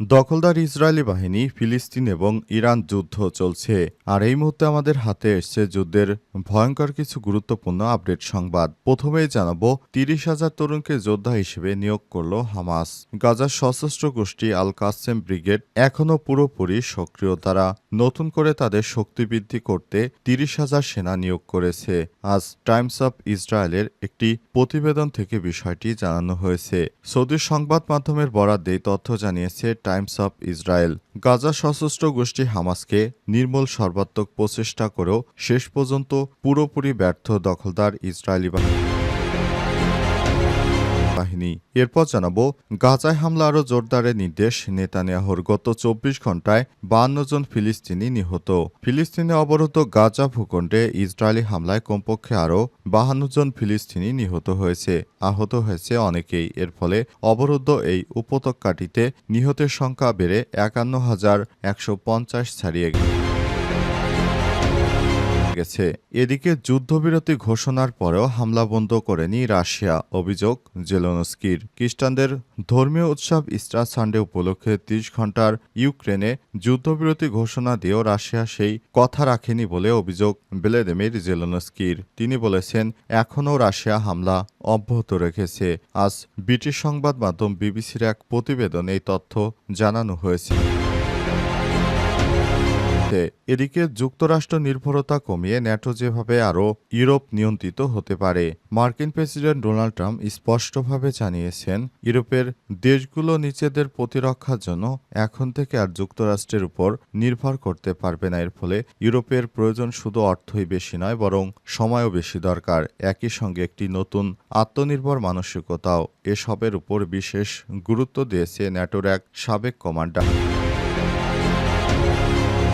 দখলদার ইসরায়েলি বাহিনী, ফিলিস্তিন এবং ইরান যুদ্ধ চলছে। আর এই মুহূর্তে আমাদের হাতে এসছে যুদ্ধের ভয়ঙ্কর কিছু গুরুত্বপূর্ণ আপডেট সংবাদ। প্রথমেই জানাব, তিরিশ হাজার তরুণকে যোদ্ধা হিসেবে নিয়োগ করল হামাস। গাজার সশস্ত্র গোষ্ঠী আল কাসেম ব্রিগেড এখনও পুরোপুরি সক্রিয়। তারা নতুন করে তাদের শক্তি বৃদ্ধি করতে তিরিশ হাজার সেনা নিয়োগ করেছে। আজ টাইমস অফ ইসরায়েলের একটি প্রতিবেদন থেকে বিষয়টি জানানো হয়েছে। সৌদি সংবাদ মাধ্যমের বরাদ্দে তথ্য জানিয়েছে টাইমস অব ইসরায়েল। গাজা সশস্ত্র গোষ্ঠী হামাসকে নির্মূল সর্বাত্মক প্রচেষ্টা করেও শেষ পর্যন্ত পুরোপুরি ব্যর্থ দখলদার ইসরায়েলি বাহিনী। বাহিনী। এরপর জানাব, গাজায় হামলা আরও জোরদারের নির্দেশ নেতানিয়াহুর গত চব্বিশ ঘন্টায় বান্ন জন ফিলিস্তিনি নিহত। ফিলিস্তিনে অবরুদ্ধ গাজা ভূখণ্ডে ইসরায়েলি হামলায় কমপক্ষে আরও বাহান্ন জন ফিলিস্তিনি নিহত হয়েছে, আহত হয়েছে অনেকেই। এর ফলে অবরুদ্ধ এই উপত্যকাটিতে নিহতের সংখ্যা বেড়ে একান্ন হাজার একশো পঞ্চাশ ছাড়িয়ে গেছে। গেছে। এদিকে যুদ্ধবিরতি ঘোষণার পরেও হামলা বন্ধ করেনি রাশিয়া, অভিযোগ জেলোনস্কির। খ্রিস্টানদের ধর্মীয় উৎসব ইস্টার সানডে উপলক্ষে ত্রিশ ঘণ্টার ইউক্রেনে যুদ্ধবিরতি ঘোষণা দিয়েও রাশিয়া সেই কথা রাখেনি বলে অভিযোগ বেলেদেমির জেলোনস্কির। তিনি বলেছেন, এখনও রাশিয়া হামলা অব্যাহত রেখেছে। আজ ব্রিটিশ সংবাদ মাধ্যম বিবিসির এক প্রতিবেদনে এই তথ্য জানানো হয়েছে। মধ্যে এদিকে যুক্তরাষ্ট্র নির্ভরতা কমিয়ে ন্যাটো যেভাবে আরও ইউরোপ নিয়ন্ত্রিত হতে পারে, মার্কিন প্রেসিডেন্ট ডোনাল্ড ট্রাম্প স্পষ্টভাবে জানিয়েছেন, ইউরোপের দেশগুলো নিজেদের প্রতিরক্ষার জন্য এখন থেকে আর যুক্তরাষ্ট্রের উপর নির্ভর করতে পারবে না। এর ফলে ইউরোপের প্রয়োজন শুধু অর্থই বেশি নয়, বরং সময়ও বেশি দরকার। একই সঙ্গে একটি নতুন আত্মনির্ভর মানসিকতাও এসবের উপর বিশেষ গুরুত্ব দিয়েছে ন্যাটোর এক সাবেক কমান্ডার।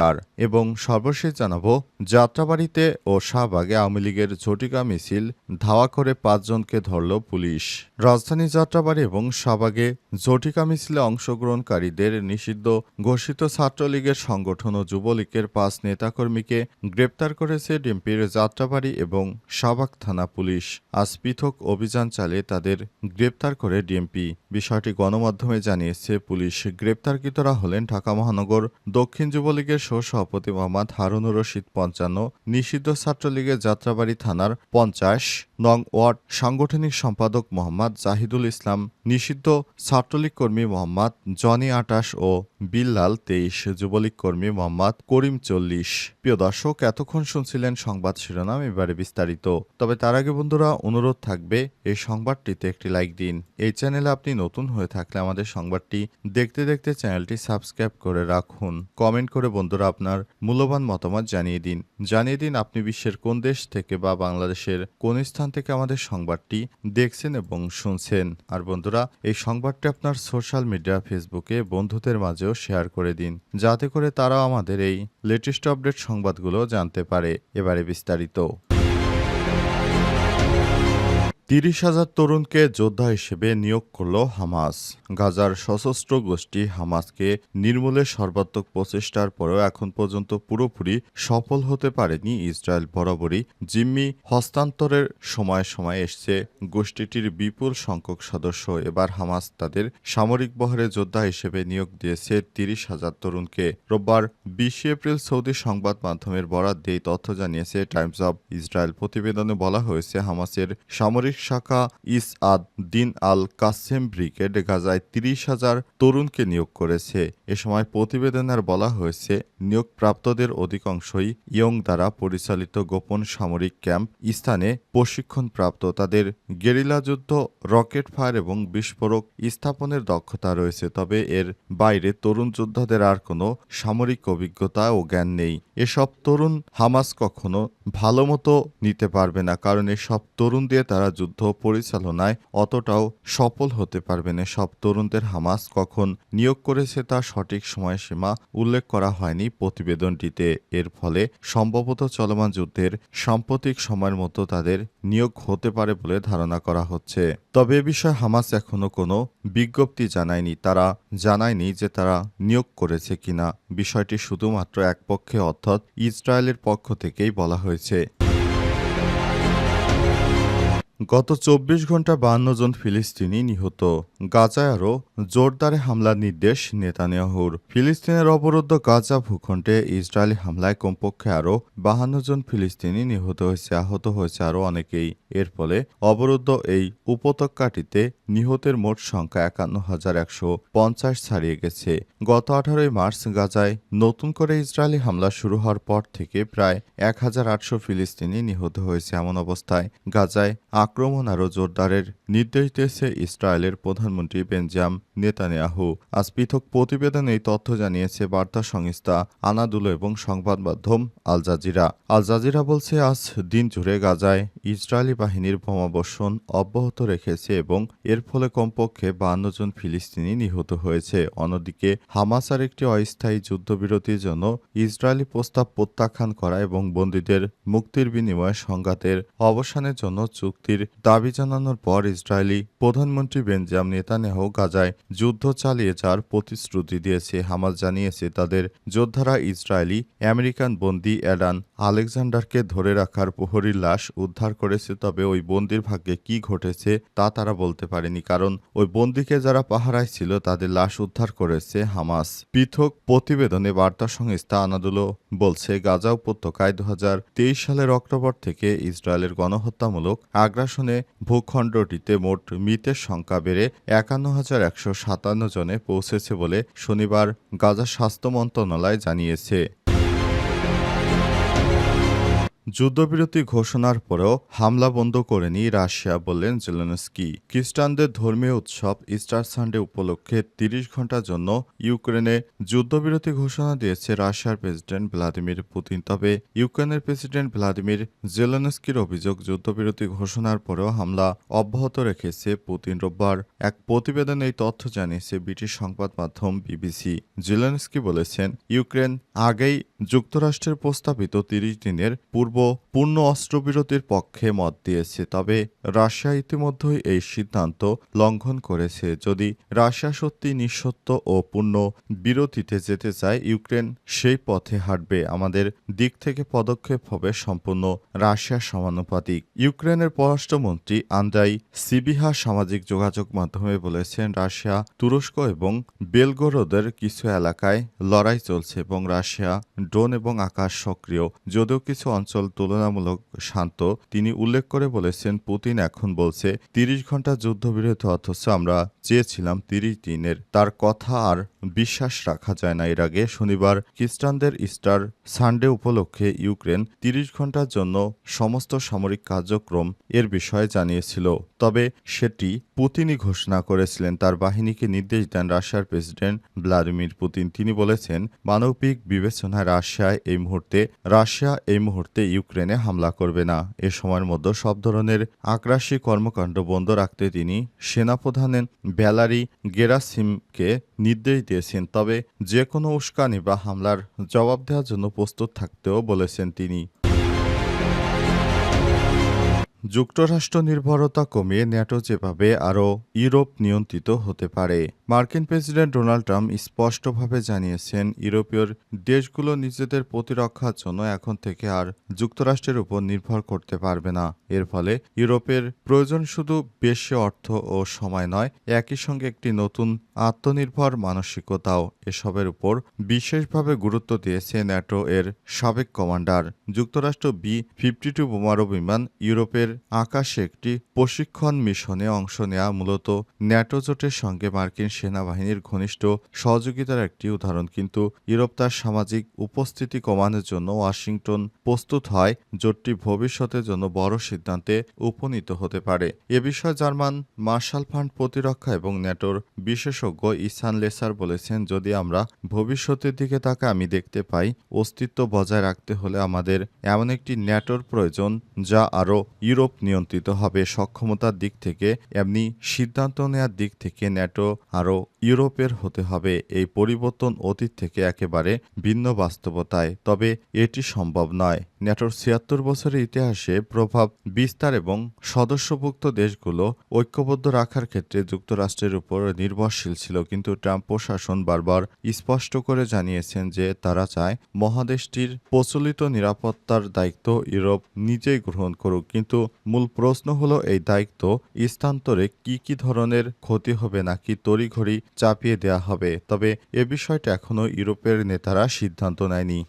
আর এবং সর্বশেষ জানাব, যাত্রাবাড়িতে ও শাহবাগে আওয়ামী লীগের ঝটিকা মিছিল, ধাওয়া করে পাঁচজনকে ধরল পুলিশ। রাজধানী যাত্রাবাড়ি এবং শাহবাগে ঝটিকা মিছিলে অংশগ্রহণকারীদের নিষিদ্ধ ঘোষিত ছাত্রলীগের সংগঠন ও যুবলীগের পাঁচ নেতাকর্মীকে গ্রেপ্তার করেছে ডিম্পির যাত্রাবাড়ি এবং শাহবাগ থানা পুলিশ। আজ পৃথক অভিযান চালিয়ে তাদের গ্রেপ্তার করে ডিএমপি। বিষয়টি গণমাধ্যমে জানিয়েছে পুলিশ। গ্রেপ্তারকৃতরা হলেন ঢাকা মহানগর দক্ষিণ যুবলীগের সহসভাপতি মোহাম্মদ হারুনুর রশিদ পঞ্চান্ন নিষিদ্ধ ছাত্রলীগের যাত্রাবাড়ি থানার পঞ্চাশ নং ওয়ার্ড সাংগঠনিক সম্পাদক মোহাম্মদ জাহিদুল ইসলাম, নিষিদ্ধ ছাত্রলীগ কর্মী মোহাম্মদ জনি আটাশ ও বিল্লাল তেইশ, যুবলীগ কর্মী মোহাম্মদ করিম চল্লিশ। প্রিয় দর্শক, এতক্ষণ শুনছিলেন সংবাদ শিরোনাম, এবারে বিস্তারিত। তবে তার আগে বন্ধুরা, অনুরোধ থাকবে, এই সংবাদটিতে একটি লাইক দিন। এই চ্যানেলে আপনি নতুন হয়ে থাকলে আমাদের সংবাদটি দেখতে দেখতে চ্যানেলটি সাবস্ক্রাইব করে রাখুন। কমেন্ট করে বন্ধুরা আপনার মূল্যবান মতামত জানিয়ে দিন। জানিয়ে দিন আপনি বিশ্বের কোন দেশ থেকে বা বাংলাদেশের কোন স্থান থেকে আমাদের সংবাদটি দেখছেন এবং শুনছেন। আর বন্ধুরা, এই সংবাদটি আপনার সোশ্যাল মিডিয়া, ফেসবুকে বন্ধুদের মাঝেও শেয়ার করে দিন, যাতে করে তারাও আমাদের এই লেটেস্ট আপডেট সংবাদগুলো জানতে পারে। এবারে বিস্তারিত। তিরিশ হাজার তরুণকে যোদ্ধা হিসেবে নিয়োগ করল হামাস। গাজার সশস্ত্র গোষ্ঠী হামাসকে নির্মূলের সর্বাত্মক প্রচেষ্টার পরেও এখন পর্যন্ত পুরোপুরি সফল হতে পারেনি ইসরায়েল। বরাবরই জিম্মি হস্তান্তরের সময় সময় এসছে গোষ্ঠীটির বিপুল সংখ্যক সদস্য। এবার হামাস তাদের সামরিক বহরে যোদ্ধা হিসেবে নিয়োগ দিয়েছে তিরিশ হাজার তরুণকে। রোববার বিশে এপ্রিল সৌদি সংবাদ মাধ্যমের বরাদ দিয়ে তথ্য জানিয়েছে টাইমস অব ইসরায়েল। প্রতিবেদনে বলা হয়েছে, হামাসের সামরিক শাখা ইস আদ দিন আল কাসেম ব্রিগেড গাজায় তিরিশ হাজার তরুণকে নিয়োগ করেছে। এ সময় প্রতিবেদনের বলা হয়েছে, নিয়োগপ্রাপ্তদের অধিকাংশই ইয়ং দ্বারা পরিচালিত গোপন সামরিক ক্যাম্প স্থানে প্রশিক্ষণপ্রাপ্ত। তাদের গেরিলা যুদ্ধ, রকেট ফায়ার এবং বিস্ফোরক স্থাপনের দক্ষতা রয়েছে, তবে এর বাইরে তরুণ যোদ্ধাদের আর কোনো সামরিক অভিজ্ঞতা ও জ্ঞান নেই। এসব তরুণ হামাস কখনো ভালো মতো নিতে পারবে না, কারণ এসব তরুণ দিয়ে তারা যুদ্ধ পরিচালনায় অতটাও সফল হতে পারবে না সব তরুণদের হামাস। কখন নিয়োগ করেছে তা সঠিক সময়সীমা উল্লেখ করা হয়নি প্রতিবেদনটিতে। এর ফলে সম্ভবত চলমান যুদ্ধের সাম্প্রতিক সময়ের মতো তাদের নিয়োগ হতে পারে বলে ধারণা করা হচ্ছে। তবে এ বিষয়ে হামাস এখনও কোনো বিজ্ঞপ্তি জানায়নি। তারা জানায়নি যে তারা নিয়োগ করেছে কিনা। বিষয়টি শুধুমাত্র এক পক্ষে অর্থাৎ ইসরায়েলের পক্ষ থেকেই বলা হয়েছে। গত চব্বিশ ঘণ্টা বান্ন জন ফিলিস্তিনি নিহত। গাজায় আরও জোরদারে হামলার নির্দেশ নেতানিয়াহুর। ফিলিস্তিনের অবরুদ্ধ গাজা ভূখণ্ডে ইসরায়েলি হামলায় কমপক্ষে আরও বাহান্ন জন ফিলিস্তিনি নিহত হয়েছে, আহত হয়েছে আরও অনেকেই। এর ফলে অবরুদ্ধ এই উপত্যকাটিতে নিহতের মোট সংখ্যা একান্ন হাজার একশো পঞ্চাশ ছাড়িয়ে গেছে। গত আঠারোই মার্চ গাজায় নতুন করে ইসরায়েলি হামলা শুরু হওয়ার পর থেকে প্রায় এক হাজার আটশো ফিলিস্তিনি নিহত হয়েছে এমন অবস্থায় গাজায় আক্রমণ আরও জোরদারের নির্দেশ দিয়েছে ইসরায়েলের প্রধানমন্ত্রী বেঞ্জাম নেতানিয়াহু আজ পৃথক প্রতিবেদনে এই তথ্য জানিয়েছে বার্তা সংস্থা আনাদুলো এবং সংবাদ মাধ্যম আল জাজিরা। আল জাজিরা বলছে, আজ দিন জুড়ে গাজায় ইসরায়েলি বাহিনীর বোমাবর্ষণ অব্যাহত রেখেছে এবং এর ফলে কমপক্ষে বান্ন জন ফিলিস্তিনি নিহত হয়েছে। অন্যদিকে হামাসার একটি অস্থায়ী যুদ্ধবিরতির জন্য ইসরায়েলি প্রস্তাব প্রত্যাখ্যান করা এবং বন্দীদের মুক্তির বিনিময়ে সংঘাতের অবসানের জন্য চুক্তির দাবি জানানোর পর ইসরায়েলি প্রধানমন্ত্রী বেঞ্জাম নেতানিয়াহু গাজায় যুদ্ধ চালিয়ে যাওয়ার প্রতিশ্রুতি দিয়েছে হামাস জানিয়েছে, তাদের যোদ্ধারা ইসরায়েলি, আমেরিকান বন্দি অ্যাডান আলেকজান্ডারকে ধরে রাখার প্রহরীর লাশ উদ্ধার করেছে, তবে ওই বন্দির ভাগ্যে কি ঘটেছে তা তারা বলতে পারেনি, কারণ ওই বন্দিকে যারা পাহারায় ছিল তাদের লাশ উদ্ধার করেছে হামাস। পৃথক প্রতিবেদনে বার্তা সংস্থা আনাদুলো বলছে, গাজা উপত্যকায় দু হাজার তেইশ সালের অক্টোবর থেকে ইসরায়েলের গণহত্যামূলক আগ্রাসনে ভূখণ্ডটিতে মোট মৃতের সংখ্যা বেড়ে একান্ন হাজার একশো সাতান্ন জনে পৌঁছেছে বলে শনিবার গাজা স্বাস্থ্য মন্ত্রণালয় জানিয়েছে। যুদ্ধবিরতি ঘোষণার পরেও হামলা বন্ধ করেনি রাশিয়া, বললেন জেলেনস্কি। খ্রিস্টানদের ধর্মীয় উৎসব ইস্টার সানডে উপলক্ষে তিরিশ ঘণ্টার জন্য ইউক্রেনে যুদ্ধবিরতি ঘোষণা দিয়েছে রাশিয়ার প্রেসিডেন্ট ভ্লাদিমির পুতিন। তবে ইউক্রেনের প্রেসিডেন্ট ভ্লাদিমির জেলেনস্কির অভিযোগ, যুদ্ধবিরতি ঘোষণার পরেও হামলা অব্যাহত রেখেছে পুতিন। রোববার এক প্রতিবেদনে এই তথ্য জানিয়েছে ব্রিটিশ সংবাদ মাধ্যম বিবিসি। জেলেনস্কি বলেছেন, ইউক্রেন আগেই যুক্তরাষ্ট্রের প্রস্তাবিত তিরিশ দিনের পূর্ব পূর্ণ অস্ত্রবিরতির পক্ষে মত দিয়েছে। তবে রাশিয়া ইতিমধ্যেই এই সিদ্ধান্ত লঙ্ঘন করেছে। যদি রাশিয়া সত্যি নিঃসত্ব ও পূর্ণ বিরতিতে যেতে চায়, ইউক্রেন সেই পথে হাঁটবে। আমাদের দিক থেকে পদক্ষেপ হবে সম্পূর্ণ রাশিয়ার সমানুপাতিক। ইউক্রেনের পররাষ্ট্রমন্ত্রী আন্দ্রাই সিবিহা সামাজিক যোগাযোগ মাধ্যমে বলেছেন, রাশিয়া তুরস্ক এবং বেলগোরোদের কিছু এলাকায় লড়াই চলছে এবং রাশিয়া ড্রোন এবং আকাশ সক্রিয়। যদিও কিছু অঞ্চল তুলনামূলক শান্ত। তিনি উল্লেখ করে বলেছেন, পুতিন এখন বলছে, তিরিশ ঘণ্টা যুদ্ধবিরতি অথচ আমরা চেয়েছিলাম তিরিশ দিনের। তার কথা আর বিশ্বাস রাখা যায় না। এর আগে শনিবার খ্রিস্টানদের ইস্টার সানডে উপলক্ষে ইউক্রেন তিরিশ ঘণ্টার জন্য সমস্ত সামরিক কার্যক্রম এর বিষয়ে জানিয়েছিল। তবে সেটি পুতিনই ঘোষণা করেছিলেন, তার বাহিনীকে নির্দেশ দেন রাশিয়ার প্রেসিডেন্ট ভ্লাদিমির পুতিন। তিনি বলেছেন, মানবিক বিবেচনায় রাশিয়ায় এই মুহূর্তে, রাশিয়া এই মুহূর্তে ইউক্রেনে হামলা করবে না। এ সময়ের মধ্যে সব ধরনের আগ্রাসী কর্মকাণ্ড বন্ধ রাখতে তিনি সেনাপ্রধানের ব্যালারি গেরাসিমকে নির্দেশ দিয়েছেন, তবে যে কোনো উস্কানি বা হামলার জবাব দেওয়ার জন্য প্রস্তুত থাকতেও বলেছেন তিনি। যুক্তরাষ্ট্র নির্ভরতা কমিয়ে ন্যাটো যেভাবে আরও ইউরোপ নিয়ন্ত্রিত হতে পারে। মার্কিন প্রেসিডেন্ট ডোনাল্ড ট্রাম্প স্পষ্টভাবে জানিয়েছেন, ইউরোপীয় দেশগুলো নিজেদের প্রতিরক্ষার জন্য এখন থেকে আর যুক্তরাষ্ট্রের উপর নির্ভর করতে পারবে না। এর ফলে ইউরোপের প্রয়োজন শুধু বেশি অর্থ ও সময় নয়, একই সঙ্গে একটি নতুন আত্মনির্ভর মানসিকতাও এসবের উপর বিশেষভাবে গুরুত্ব দিয়েছে ন্যাটো এর সাবেক কমান্ডার। যুক্তরাষ্ট্র বি ফিফটি টু বোমারু বিমান ইউরোপের আকাশে একটি প্রশিক্ষণ মিশনে অংশ নেওয়া মূলত ন্যাটো জোটের সঙ্গে মার্কিন সেনাবাহিনীর ঘনিষ্ঠ সহযোগিতার একটি উদাহরণ। কিন্তু ইউরোপ তার সামাজিক উপস্থিতি কমানোর জন্য ওয়াশিংটন প্রস্তুত হয়, জোটটি ভবিষ্যতের জন্য বড় সিদ্ধান্তে উপনীত হতে পারে। এ বিষয়ে জার্মান মার্শাল ফান্ড প্রতিরক্ষা এবং ন্যাটোর বিশেষজ্ঞ ইসান লেসার বলেছেন, যদি আমরা ভবিষ্যতের দিকে তাকে আমি দেখতে পাই অস্তিত্ব বজায় রাখতে হলে আমাদের এমন একটি ন্যাটোর প্রয়োজন যা আরও ইউরোপ নিয়ন্ত্রিত হবে সক্ষমতার দিক থেকে এমনি সিদ্ধান্ত নেওয়ার দিক থেকে ন্যাটো আরও ইউরোপের হতে হবে। এই পরিবর্তন অতীত থেকে একেবারে ভিন্ন বাস্তবতায়। তবে এটি সম্ভব নয়। ন্যাটোর ছিয়াত্তর বছরের ইতিহাসে প্রভাব বিস্তার এবং সদস্যভুক্ত দেশগুলো ঐক্যবদ্ধ রাখার ক্ষেত্রে যুক্তরাষ্ট্রের উপর নির্ভরশীল ছিল। কিন্তু ট্রাম্প প্রশাসন বারবার স্পষ্ট করে জানিয়েছেন যে তারা চায় মহাদেশটির প্রচলিত নিরাপত্তার দায়িত্ব ইউরোপ নিজেই গ্রহণ করুক। কিন্তু মূল প্রশ্ন হলো, এই দায়িত্ব স্থানান্তরে কি কি ধরনের ক্ষতি হবে নাকি তড়িঘড়ি চাপিয়ে দেওয়া হবে। তবে এ বিষয়টা এখনও ইউরোপের নেতারা সিদ্ধান্ত নেয়নি।